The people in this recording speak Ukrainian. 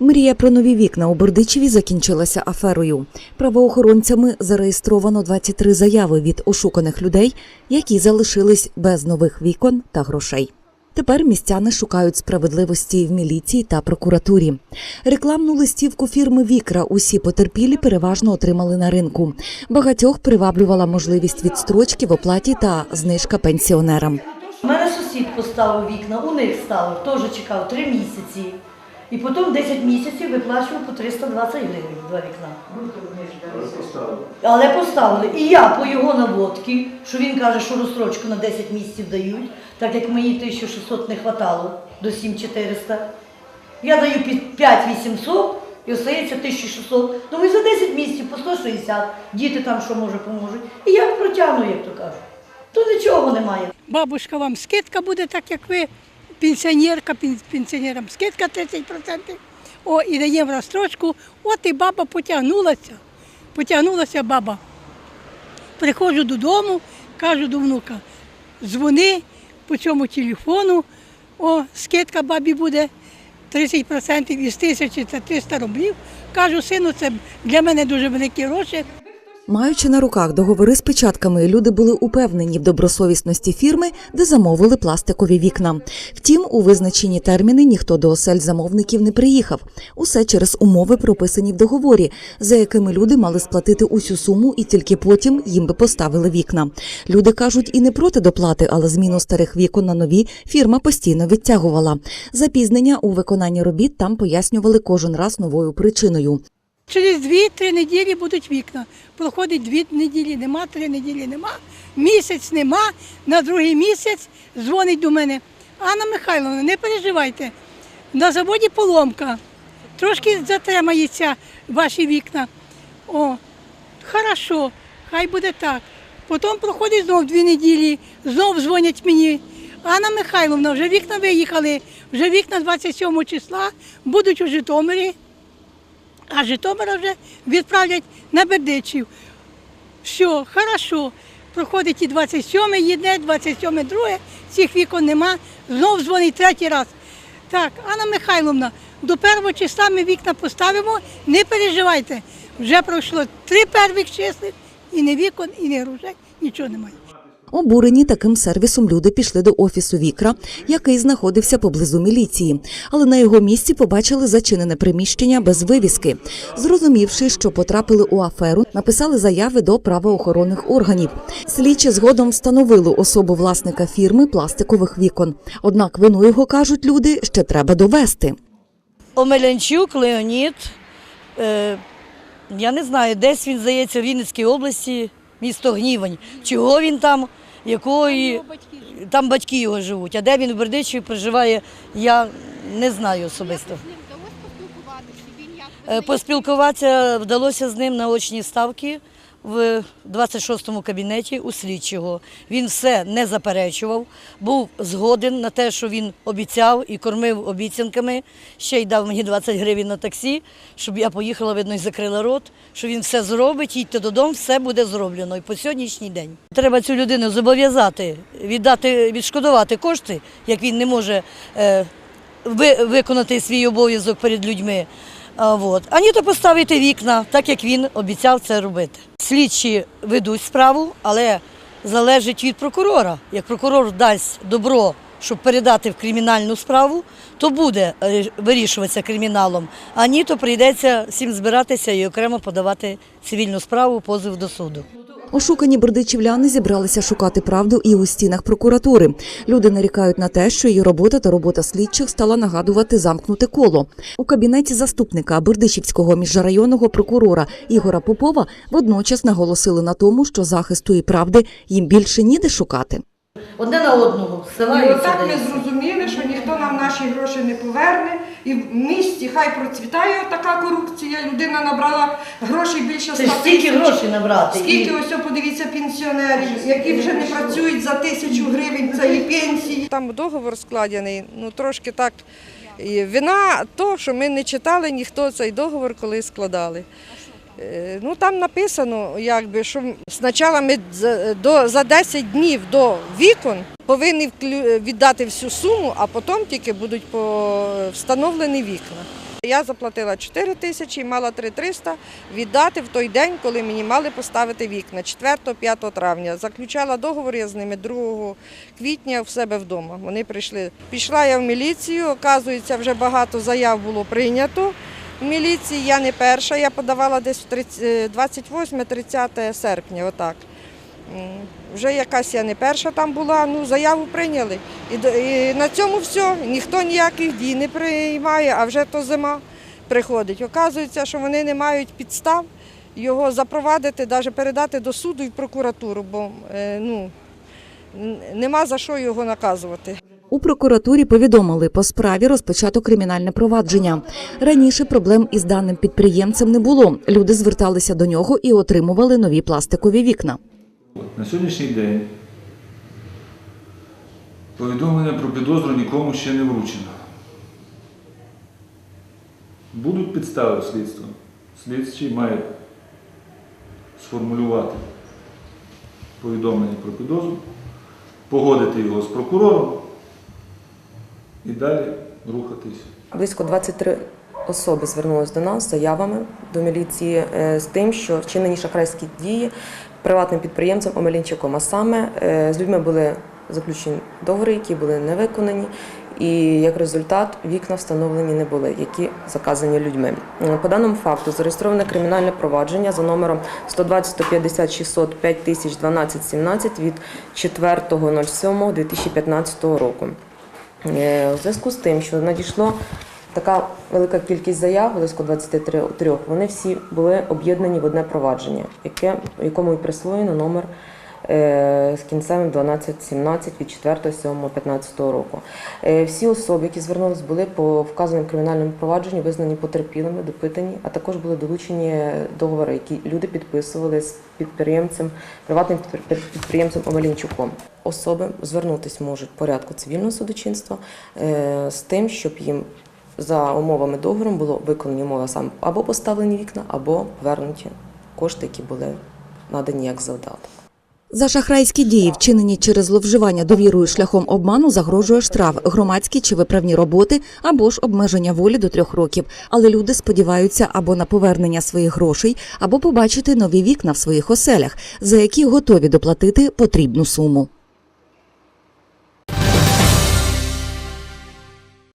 Мрія про нові вікна у Бердичеві закінчилася аферою. Правоохоронцями зареєстровано 23 заяви від ошуканих людей, які залишились без нових вікон та грошей. Тепер містяни шукають справедливості в міліції та прокуратурі. Рекламну листівку фірми Вікра усі потерпілі переважно отримали на ринку. Багатьох приваблювала можливість відстрочки в оплаті та знижка пенсіонерам. У мене сусід поставив вікна, у них ставив, теж чекав три місяці. І потім 10 місяців виплачував по 320 гривень два вікна. Але поставили. І я по його наводці, що він каже, що розстрочку на 10 місяців дають, так як мені 1600 не хватало до 7400. Я даю під 5800 і остається 1600. Ну і за 10 місяців по 160. Діти там що може поможуть. І я протягну, як то кажуть. То нічого немає. Бабушка, вам скидка буде, так як ви пенсіонерка, пенсіонерам скидка 30%. О, і даємо розстрочку. От і баба потягнулася. Потягнулася баба. Приходжу додому, кажу до внука, дзвони по цьому телефону, о, скидка бабі буде 30% із тисячі це 300 рублів. Кажу, сину, це для мене дуже великі гроші. Маючи на руках договори з печатками, люди були упевнені в добросовісності фірми, де замовили пластикові вікна. Втім, у визначені терміни ніхто до осель замовників не приїхав. Усе через умови, прописані в договорі, за якими люди мали сплатити усю суму, і тільки потім їм би поставили вікна. Люди кажуть, і не проти доплати, але зміну старих вікон на нові фірма постійно відтягувала. Запізнення у виконанні робіт там пояснювали кожен раз новою причиною. Через дві-три неділі будуть вікна. Проходить дві неділі, нема, три неділі нема, місяць нема, на другий місяць дзвонить до мене. Анна Михайловна, не переживайте, на заводі поломка, трошки затримається ваші вікна. О, хорошо, хай буде так. Потім проходить знов дві неділі, знов дзвонять мені. Анна Михайловна, вже вікна виїхали, вже вікна 27 числа будуть у Житомирі а Житомира вже відправлять на Бердичів. Все, хорошо. Проходить і 27 єдне, 27 друге, цих вікон нема. Знов дзвонить третій раз. Так, Анна Михайловна, до першого числа ми вікна поставимо, не переживайте. Вже пройшло три первих числа, і не вікон, і не грошей, нічого немає. Обурені таким сервісом люди пішли до офісу Вікра, який знаходився поблизу міліції, але на його місці побачили зачинене приміщення без вивіски. Зрозумівши, що потрапили у аферу, написали заяви до правоохоронних органів. Слідчі згодом встановили особу власника фірми пластикових вікон. Однак вину його кажуть люди ще треба довести. Омелянчук Леонід. Е, я не знаю, десь він здається в Вінницькій області, місто Гнівень. Чого він там, якої там батьки його живуть. А де він в Бердичеві проживає, я не знаю особисто. Поспілкуватися вдалося з ним на очні ставки в 26-му кабінеті у слідчого. Він все не заперечував, був згоден на те, що він обіцяв і кормив обіцянками. Ще й дав мені 20 гривень на таксі, щоб я поїхала, видно, і закрила рот, що він все зробить, їдьте додому, все буде зроблено. І по сьогоднішній день. Треба цю людину зобов'язати, віддати, відшкодувати кошти, як він не може. е, ви- виконати свій обов'язок перед людьми. А, вот. Ані то поставити вікна, так як він обіцяв це робити. Слідчі ведуть справу, але залежить від прокурора. Як прокурор дасть добро, щоб передати в кримінальну справу, то буде вирішуватися криміналом. ані то прийдеться всім збиратися і окремо подавати цивільну справу, позов до суду. Ошукані бердичівляни зібралися шукати правду і у стінах прокуратури. Люди нарікають на те, що її робота та робота слідчих стала нагадувати замкнуте коло. У кабінеті заступника Бердичівського міжрайонного прокурора Ігора Попова водночас наголосили на тому, що захисту і правди їм більше ніде шукати. Одне на одного І ссилаються. отак ми зрозуміли, що ніхто нам наші гроші не поверне. І в місті хай процвітає така корупція. Людина набрала грошей більше 100 Це ж стільки тисяч. грошей набрати. Скільки І- ось о, подивіться пенсіонерів, які вже не працюють за тисячу гривень цієї пенсії. Там договор складений, ну трошки так. І вина то, що ми не читали ніхто цей договор, коли складали. Е, Ну там написано, якби, що спочатку ми до, за 10 днів до вікон повинні віддати всю суму, а потім тільки будуть по, встановлені вікна. Я заплатила 4 тисячі мала 3 300 віддати в той день, коли мені мали поставити вікна 4-5 травня. Заключала договор я з ними 2 квітня в себе вдома. Вони прийшли. Пішла я в міліцію, оказується, вже багато заяв було прийнято. В міліції я не перша, я подавала десь 28-30 серпня, отак. Вже якась я не перша там була, ну заяву прийняли. І, і на цьому все, ніхто ніяких дій не приймає, а вже то зима приходить. Оказується, що вони не мають підстав його запровадити, навіть передати до суду і прокуратуру, бо е, ну, нема за що його наказувати. У прокуратурі повідомили, по справі розпочато кримінальне провадження. Раніше проблем із даним підприємцем не було. Люди зверталися до нього і отримували нові пластикові вікна. На сьогоднішній день повідомлення про підозру нікому ще не вручено. Будуть підстави слідства. Слідчий має сформулювати повідомлення про підозру, погодити його з прокурором і далі рухатись. Близько 23 особи звернулись до нас з заявами до міліції е, з тим, що вчинені шахрайські дії приватним підприємцем Омелінчуком. А саме е, з людьми були заключені договори, які були не виконані, і як результат вікна встановлені не були, які заказані людьми. Е, По даному факту зареєстроване кримінальне провадження за номером 120 150 600 5000 12 17 від 4.07.2015 року. Е, У зв'язку з тим, що надійшло така велика кількість заяв, близько 23, вони всі були об'єднані в одне провадження, яке, якому і присвоєно номер з кінцем 1217 від 4.7.15 року. Е, Всі особи, які звернулись, були по вказаному кримінальному провадженню визнані потерпілими, допитані, а також були долучені договори, які люди підписували з підприємцем, приватним підпри- підприємцем Омелінчуком. Особи звернутися можуть в порядку цивільного судочинства е, з тим, щоб їм за умовами договору було виконані умови саме або поставлені вікна, або повернуті кошти, які були надані як завдаток. За шахрайські дії, вчинені через зловживання довірою шляхом обману, загрожує штраф, громадські чи виправні роботи або ж обмеження волі до трьох років. Але люди сподіваються або на повернення своїх грошей, або побачити нові вікна в своїх оселях, за які готові доплатити потрібну суму.